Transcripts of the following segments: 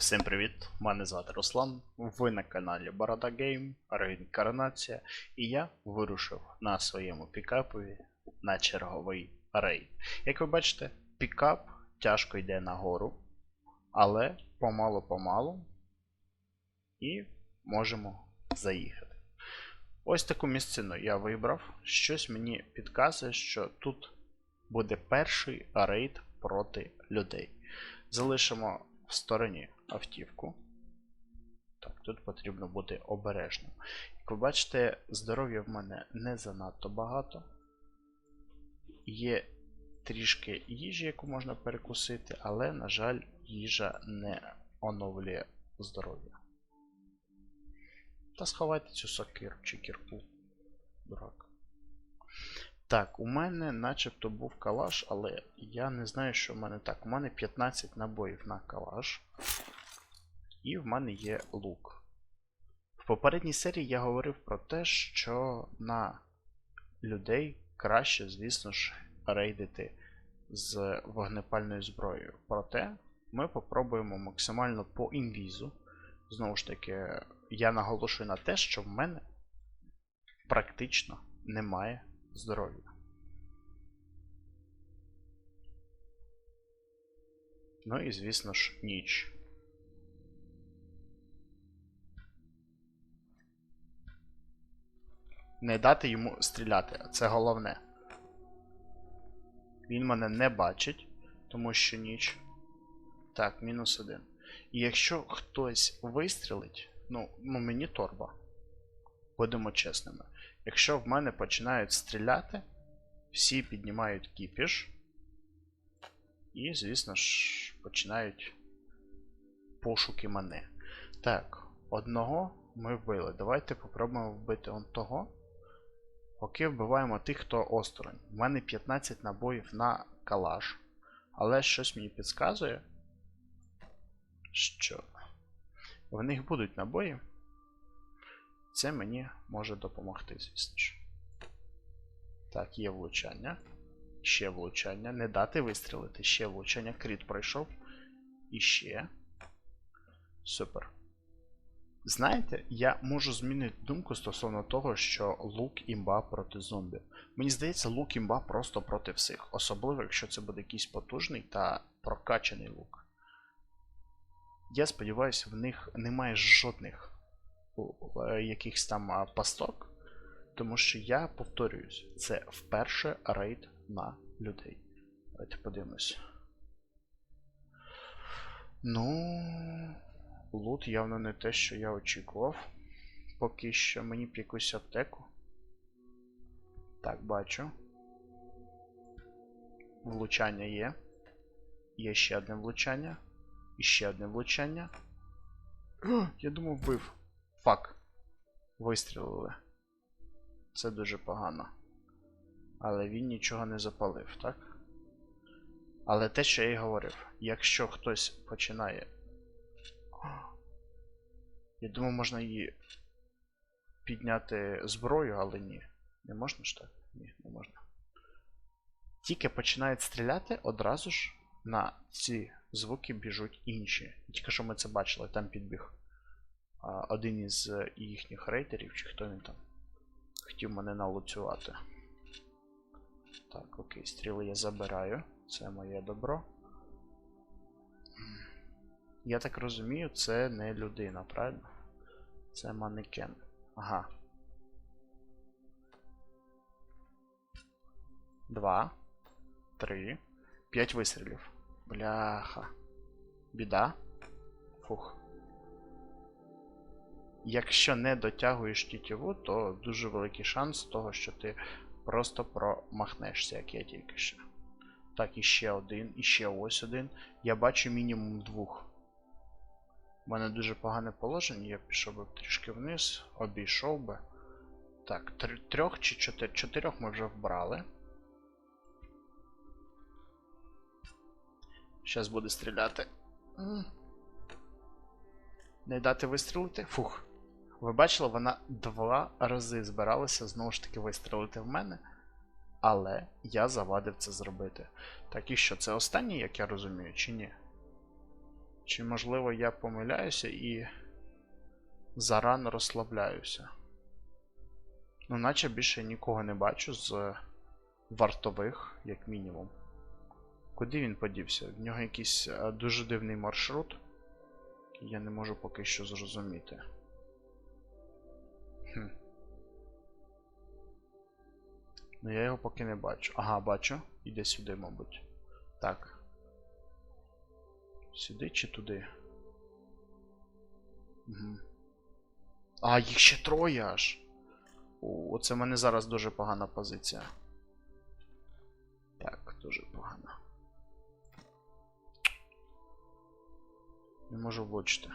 Всім привіт! Мене звати Руслан. Ви на каналі Борода Гейм, Реінкарнація, і я вирушив на своєму пікапові на черговий рейд. Як ви бачите, пікап тяжко йде нагору, але помалу-помалу і можемо заїхати. Ось таку місцину я вибрав. Щось мені підказує, що тут буде перший рейд проти людей. Залишимо в стороні автівку. Так, тут потрібно бути обережним. Як ви бачите, здоров'я в мене не занадто багато. Є трішки їжі, яку можна перекусити, але, на жаль, їжа не оновлює здоров'я. Та сховайте цю сокиру чи кірку. Дурак. Так, у мене начебто був калаш, але я не знаю, що в мене так. У мене 15 набоїв на калаш. І в мене є лук. В попередній серії я говорив про те, що на людей краще, звісно ж, рейдити з вогнепальною зброєю. Проте ми попробуємо максимально по інвізу. Знову ж таки, я наголошую на те, що в мене практично немає здоров'я. Ну і, звісно ж, ніч. Не дати йому стріляти, це головне. Він мене не бачить, тому що ніч. Так, мінус один. І якщо хтось вистрілить, ну, ну мені торба. Будемо чесними. Якщо в мене починають стріляти, всі піднімають кіпіш. І, звісно ж, починають пошуки мене. Так, одного ми вбили. Давайте попробуємо вбити он того. Поки вбиваємо тих, хто осторонь. У мене 15 набоїв на калаш. Але щось мені підказує, що в них будуть набої. Це мені може допомогти, звісно ж. Так, є влучання. Ще влучання. Не дати вистрілити. Ще влучання. Кріт пройшов. І ще. Супер. Знаєте, я можу змінити думку стосовно того, що лук імба проти зомбі. Мені здається, лук імба просто проти всіх. Особливо, якщо це буде якийсь потужний та прокачаний лук. Я сподіваюся, в них немає жодних е, якихось там пасток. Тому що я повторююсь, це вперше рейд на людей. Давайте подивимось. Ну. Лут явно не те, що я очікував. Поки що мені б якусь аптеку. Так, бачу. Влучання є. Є ще одне влучання. І ще одне влучання. О, я думав, вбив. Фак. Вистрілили. Це дуже погано. Але він нічого не запалив, так? Але те, що я й говорив, якщо хтось починає. Я думав, можна її підняти зброю, але ні. Не можна ж так? Ні, не можна. Тільки починають стріляти, одразу ж на ці звуки біжуть інші. Тільки що ми це бачили, там підбіг один із їхніх рейтерів, чи хто він там хотів мене налуцювати. Так, окей, стріли я забираю. Це моє добро. Я так розумію, це не людина, правильно? Це манекен. Ага. Два. Три. П'ять вистрілів. Бляха. Біда. Фух. Якщо не дотягуєш тітіву, то дуже великий шанс того, що ти просто промахнешся, як я тільки що. Так, іще один, іще ось один. Я бачу мінімум двох. У мене дуже погане положення, я пішов би трішки вниз, обійшов би. Так, трьох чи чотир... чотирьох ми вже вбрали. Зараз буде стріляти. Не дати вистрілити? Фух. Ви бачили, вона два рази збиралася знову ж таки вистрілити в мене. Але я завадив це зробити. Так і що, це останній, як я розумію, чи ні? Чи можливо я помиляюся і зарано розслабляюся? Ну, наче більше нікого не бачу з вартових, як мінімум. Куди він подівся? В нього якийсь е, дуже дивний маршрут. Я не можу поки що зрозуміти. Хм. Ну я його поки не бачу. Ага, бачу. Іде сюди, мабуть. Так. Сюди чи туди? Угу. А, їх ще троє аж. О, оце в мене зараз дуже погана позиція. Так, дуже погана. Не можу влучити.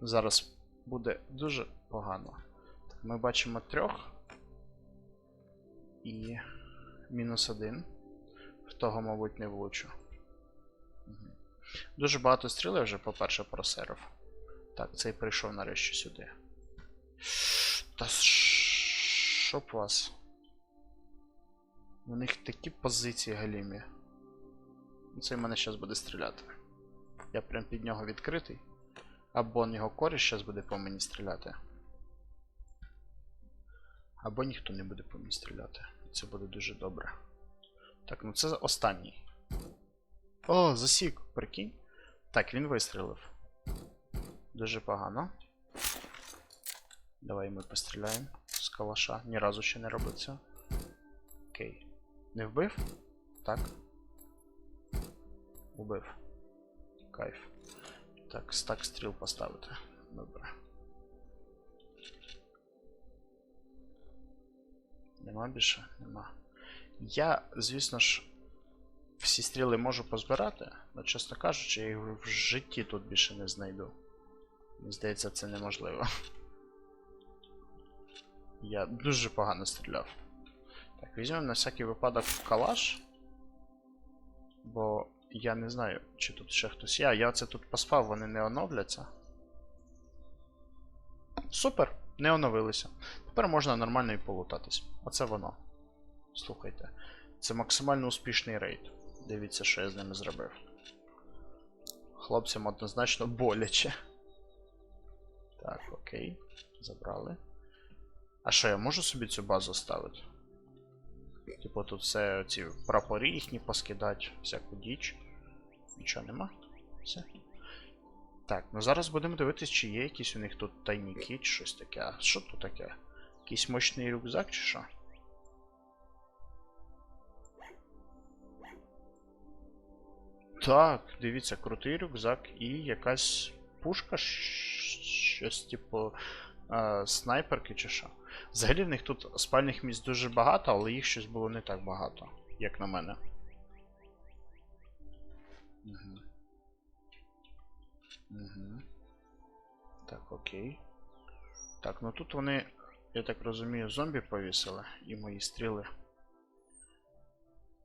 Зараз буде дуже погано. Так, ми бачимо трьох. І мінус один. В того, мабуть, не влучу. Дуже багато стріл я вже, по-перше, просерив. Так, цей прийшов нарешті сюди. Та щоб вас. У них такі позиції галімі. Цей мене зараз буде стріляти. Я прям під нього відкритий. Або його коріш зараз буде по мені стріляти. Або ніхто не буде по мені стріляти. Це буде дуже добре. Так, ну це останній. О, засік, прикинь. Так, він вистрілив. Дуже погано. Давай ми постріляємо з калаша. Ні разу ще не робив це. Окей. Не вбив? Так. Убив. Кайф. Так, стак стріл поставити. Добре. Нема більше? Нема. Я, звісно ж, всі стріли можу позбирати, але, чесно кажучи, я їх в житті тут більше не знайду. Мені здається, це неможливо. Я дуже погано стріляв. Так, візьмемо на всякий випадок калаш. Бо я не знаю, чи тут ще хтось є. Я це тут поспав, вони не оновляться. Супер! Не оновилися. Тепер можна нормально і полутатись. Оце воно. Слухайте. Це максимально успішний рейд. Дивіться, що я з ними зробив. Хлопцям однозначно боляче. Так, окей. Забрали. А що, я можу собі цю базу ставити? Типу тут все ці прапори їхні поскидати, всяку діч. Нічого нема. Все. Так, ну зараз будемо дивитись, чи є якісь у них тут тайніки чи щось таке. А що тут таке? Якийсь мощний рюкзак чи що? Так, дивіться, крутий рюкзак і якась пушка, щось типу е, снайперки чи що. Взагалі в них тут спальних місць дуже багато, але їх щось було не так багато, як на мене. Угу. Угу. Так, окей. Так, ну тут вони, я так розумію, зомбі повісили і мої стріли.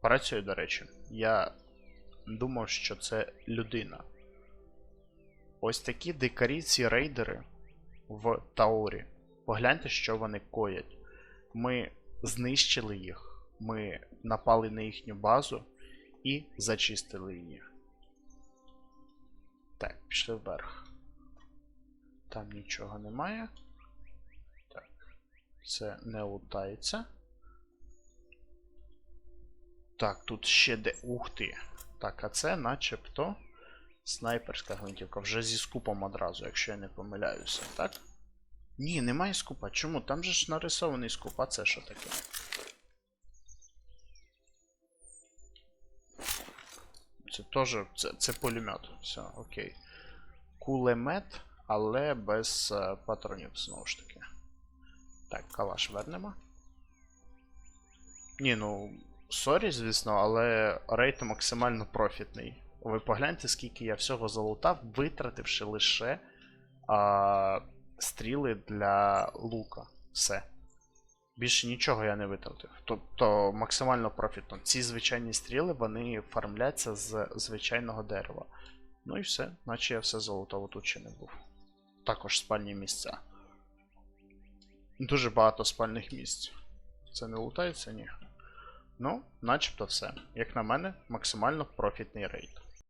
Працює, до речі. Я думав, що це людина. Ось такі дикарі ці рейдери в Таурі. Погляньте, що вони коять. Ми знищили їх, ми напали на їхню базу і зачистили її. Так, пішли вверх. Там нічого немає. Так. Це не лутається. Так, тут ще де. Ух ти. Так, а це начебто снайперська гвинтівка. Вже зі скупом одразу, якщо я не помиляюся, так? Ні, немає скупа. Чому? Там же ж нарисований скуп, а це що таке? Це теж. Це, це пулемет. Все, окей. Кулемет, але без е, патронів, знову ж таки. Так, калаш вернемо. Ні, ну. Сорі, звісно, але рейд максимально профітний. Ви погляньте, скільки я всього залутав, витративши лише а, стріли для лука. Все. Більше нічого я не витратив. Тобто максимально профітно. Ці звичайні стріли вони фармляться з звичайного дерева. Ну і все, наче я все залутав, тут ще не був. Також спальні місця. Дуже багато спальних місць. Це не лутається, ні. Ну, начебто все. Як на мене, максимально профітний рейд.